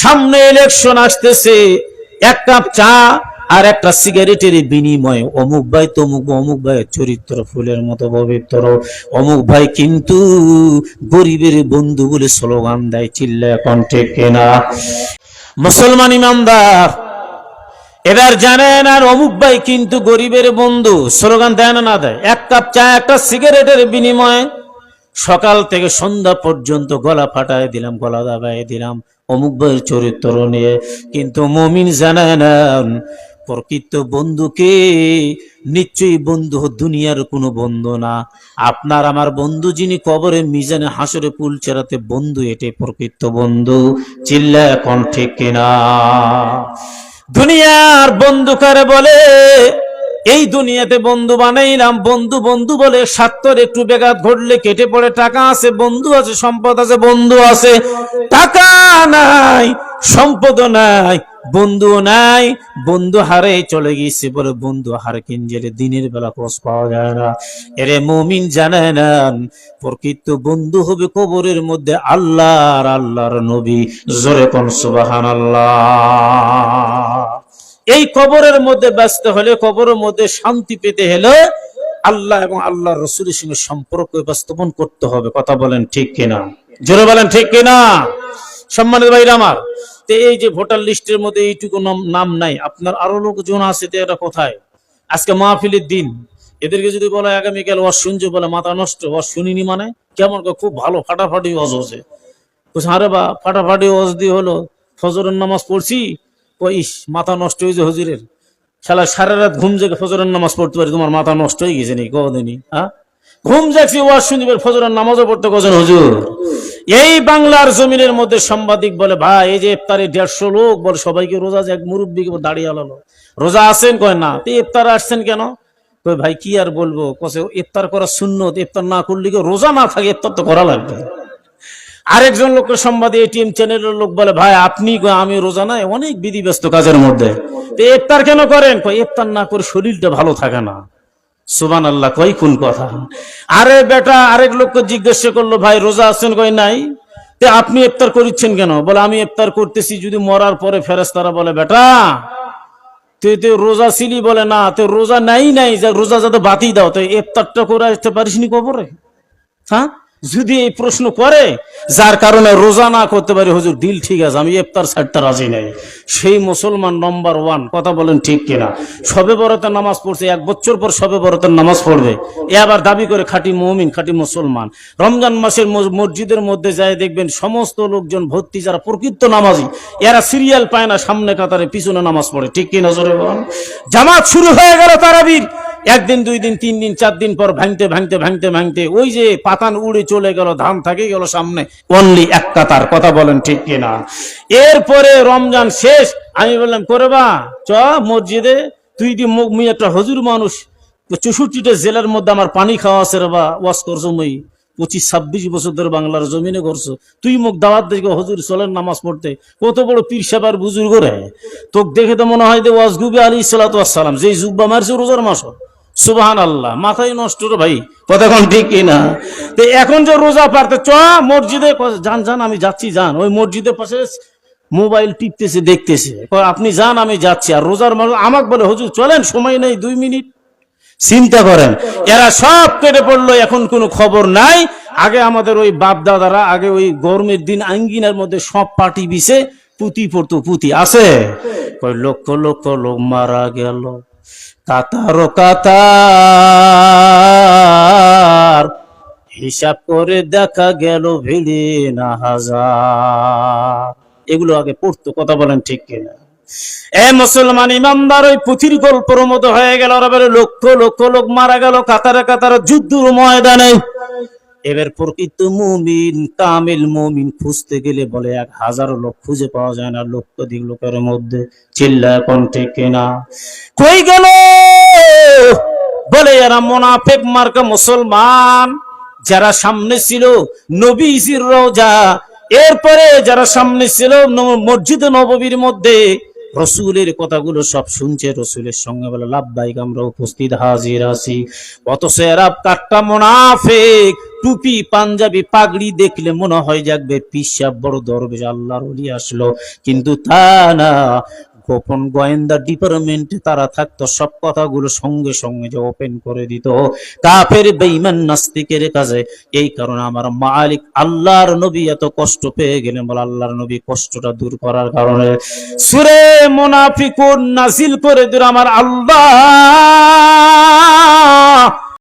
সামনে ইলেকশন আসতেছে। এক কাপ চা আর একটা সিগারেটের বিনিময়ে অমুক ভাই তমুক, অমুক ভাইয়ের চরিত্র ফুলের মতো পবিত্র। অমুক ভাই কিন্তু গরিবের বন্ধু বলে স্লোগান দেয় চিল্লায় কণ্ঠে কেনা। মুসলমান ইমানদার এবার জানেন আর অমুক ভাই কিন্তু গরিবের বন্ধু, স্লোগান দেয় না না দেয়। এক কাপ চা, একটা সিগারেটের বিনিময়ে সকাল থেকে সন্ধ্যা পর্যন্ত গলা ফাটায় দিলাম, গলা দাবায় দিলাম। অমুক ভাইয়ের চরিত্র নিয়ে, কিন্তু মমিন জানায় না। প্রকৃত বন্ধুকে নিশ্চয়ই বন্ধু দুনিয়ার কোনো বন্ধু না। আপনার আমার বন্ধু যিনি কবরে মিজানে হাসরে পুল চেরাতে বন্ধু এটাই প্রকৃত বন্ধু। চিল্লা এখন ঠিক কিনা? দুনিয়ার বন্ধু কারে বলে? এই দুনিয়াতে বন্ধু বানাইলাম, বন্ধু বন্ধু বলে স্বার্থর একটু বেঘাত ঘটলে কেটে পড়ে টাকা আছে, বন্ধু আছে, সম্পদ আছে, বন্ধু আছে। টাকা নাই সম্পদ নাই বন্ধু নাই। বন্ধু হারে চলে বলে বন্ধু কিনজেলে দিনের বেলা পাওয়া যায় না। এরে মমিন জানে প্রকৃত বন্ধু হবে কবরের মধ্যে আল্লাহর আল্লাহর নবী। জোরে কোন সুবাহান এই কবরের মধ্যে ব্যস্ত হলে, কবরের মধ্যে শান্তি পেতে হলে আল্লাহ এবং আল্লাহ রসুলের সঙ্গে সম্পর্ক ব্যস্তপন করতে হবে। কথা বলেন ঠিক কিনা? জোরে বলেন ঠিক কিনা? সম্মানিত ভাইরা আমার, তো এই যে ভোটার লিস্টের মধ্যে এইটুকু নাম- নাই। আপনার আরও লোকজন আছে তো এটা কোথায়? আজকে মাহফিলের দিন। এদেরকে যদি বলে আগামীকাল ওয়াজ শুনছে বলে মাথা নষ্ট ওয়াজ শুনিনি মানে? কেমন? খুব ভালো ফাটাফাটি ওয়াজ হচ্ছে। বলছে আরে বা, ফাটাফাটি ওয়াজ দিয়ে হলো, ফজরের নামাজ পড়ছি? ইস, মাথা নষ্ট হয়েছে হজুরের। শালা সারা রাত ঘুম জেগে ফজরের নামাজ পড়তে পারি, তোমার মাথা নষ্ট হয়ে গেছে নি কদিনই হ্যাঁ? ঘুম জাগছি, ওয়াজ শুনবে ফজরের নামাজও পড়তে কজন হুজুর? এই বাংলার জমিনের মধ্যে সাংবাদিক বলে, ভাই, এই যে ইফতারে দেড়শো লোক, বলে সবাইকে রোজা এক মুরব্বীকে দাঁড়িয়ে আলালো। রোজা আছেন? কয়, না। তো ইফতার আসছেন কেন? কই ভাই, কি আর বলব? কসে, ইফতার করা শূন্য ইফতার না করলে কি রোজা না থাকে? ইফতার তো করা লাগবে। আরেকজন লোকের সংবাদে এটিএম চ্যানেলের লোক বলে, ভাই, আপনি আমি রোজা নাই, অনেক বিধি ব্যস্ত কাজের মধ্যে। ইফতার কেন করেন? ইফতার না করে শরীরটা ভালো থাকে না। সুবান আল্লাহ কই কোন কথা? আরে বেটা, আরেক লোককে জিজ্ঞাসা করল, ভাই, রোজা আছেন কই নাই? তে আপনি ইফতার করছেন কেন? বলে, আমি ইফতার করতেছি, যদি মরার পরে ফেরেস্তারা বলে, বেটা, তুই তো রোজা ছিলি বলে, না, তো রোজা নাই নাই রোজা যাতে বাতি দাও, তো ইফতারটা করে আসতে পারিস নি কবরে? হ্যাঁ? যদি এই প্রশ্ন করে, যার কারণে রোজা না করতে পারি, হুজুর, দিল ঠিক আছে, আমি ইফতার ছাড়তে রাজি নাই। সেই মুসলমান নম্বর ওয়ান কথা বলেন ঠিক কিনা? সবে বরতের নামাজ পড়ছে, এক বছর পর সবে বরতের নামাজ পড়বে। এ আবার দাবি করে খাঁটি মমিন, খাঁটি মুসলমান। রমজান মাসের মসজিদের মধ্যে যায় দেখবেন সমস্ত লোকজন ভর্তি, যারা প্রকৃত নামাজি, এরা সিরিয়াল পায় না, সামনে কাতারে, পিছনে নামাজ পড়ে। ঠিক কি নজরে বল জামাত শুরু হয়ে গেল তারাবির। একদিন, দুই দিন, তিন দিন, চার দিন পর ভাঙতে ভাঙতে ভাঙতে ভাঙতে ওই যে পাতান উড়ে চলে গেল ধান থাকে গেল সামনে। অনলি এক কাতার কথা বলেন ঠিক কিনা? এরপরে রমজান শেষ, আমি বললাম, করে বা, চ মসজিদে, তুই দি মুই একটা হজুর মানুষ, চৌষট্টিটা জেলার মধ্যে আমার পানি খাওয়া আছে বা ওয়াশ করছ মুই, পঁচিশ, ছাব্বিশ বছর ধরে বাংলার জমিনে করছ তুই মুখ দাওয়াত দেখে হজুর চলেন নামাজ পড়তে। কত বড় পীর সাবার বুজুর্গ রে। তোকে দেখে তো মনে হয় যে ওয়াজগুবি আলী সালাম, যেই জুব্বা মারছে রোজার মাস সুবাহান আল্লাহ মাথায় নষ্ট রে ভাই। কথা কোন ঠিক কিনা? তো এখন যে রোজা পারতে চ মসজিদে যান যান আমি যাচ্ছি যান। ওই মসজিদের পাশে মোবাইল টিপতেছে দেখতেছে। আপনি যান আমি যাচ্ছি। আর রোজার মানুষ আমাকে বলে হুজুর চলেন সময় নেই দুই মিনিট। চিন্তা করেন। এরা সব কেটে পড়ল এখন কোনো খবর নাই। আগে আমাদের ওই বাপ দাদারা আগে ওই গরমের দিন আঙ্গিনার মধ্যে সব পার্টি বিছে পুঁতি পড়তো পুঁতি। আছে? কই লক্ষ লক্ষ লোক মারা গেল। কাতারো কাতার। হিসাব করে দেখা গেল ভিড়ে না হাজার। এগুলো আগে পড়তো, কথা বলেন ঠিক কিনা। এ মুসলমান ইমানদার, ওই পুঁথির গল্পের মতো হয়ে গেল। লক্ষ লক্ষ লোক মারা গেল কাতারে কাতারে যুদ্ধর ময়দানে। এবার প্রকৃত মুমিন, কামিল মুমিন খুঁজতে গেলে বলে এক হাজারো লোক খুঁজে পাওয়া যায় না লক্ষ দিক লোকের মধ্যে চিল্লা কণ্ঠে কেনা। কই গেল? বলে এরা মোনাফেক মার্কা মুসলমান, যারা সামনে ছিল নবীজির রোজা, এরপরে যারা সামনে ছিল মসজিদে নববীর মধ্যে রসুলের কথাগুলো সব শুনছে, রসুলের সঙ্গে বলে লাভবাহিক আমরা উপস্থিত হাজির আছি। অথচ এরা কাট্টা মোনাফেক টুপি, পাঞ্জাবি, পাগড়ি দেখলে মনে হয় যাকবে পিসাব বড় দরবেশ আল্লাহর ওলি আসলো। কিন্তু তা না। গোপন গোয়েন্দা ডিপার্টমেন্টে তারা থাকতো, সব কথাগুলো সঙ্গে সঙ্গে যে ওপেন করে দিত। কাফের বেঈমান নাস্তিকের কাছে এই কারণে আমার মালিক আল্লাহর নবী এত কষ্ট পেয়ে গেলেন বলে আল্লাহর নবী কষ্টটা দূর করার কারণে। সুরে মোনাফিকুন নাজিল করে দিল আমার আল্লাহ।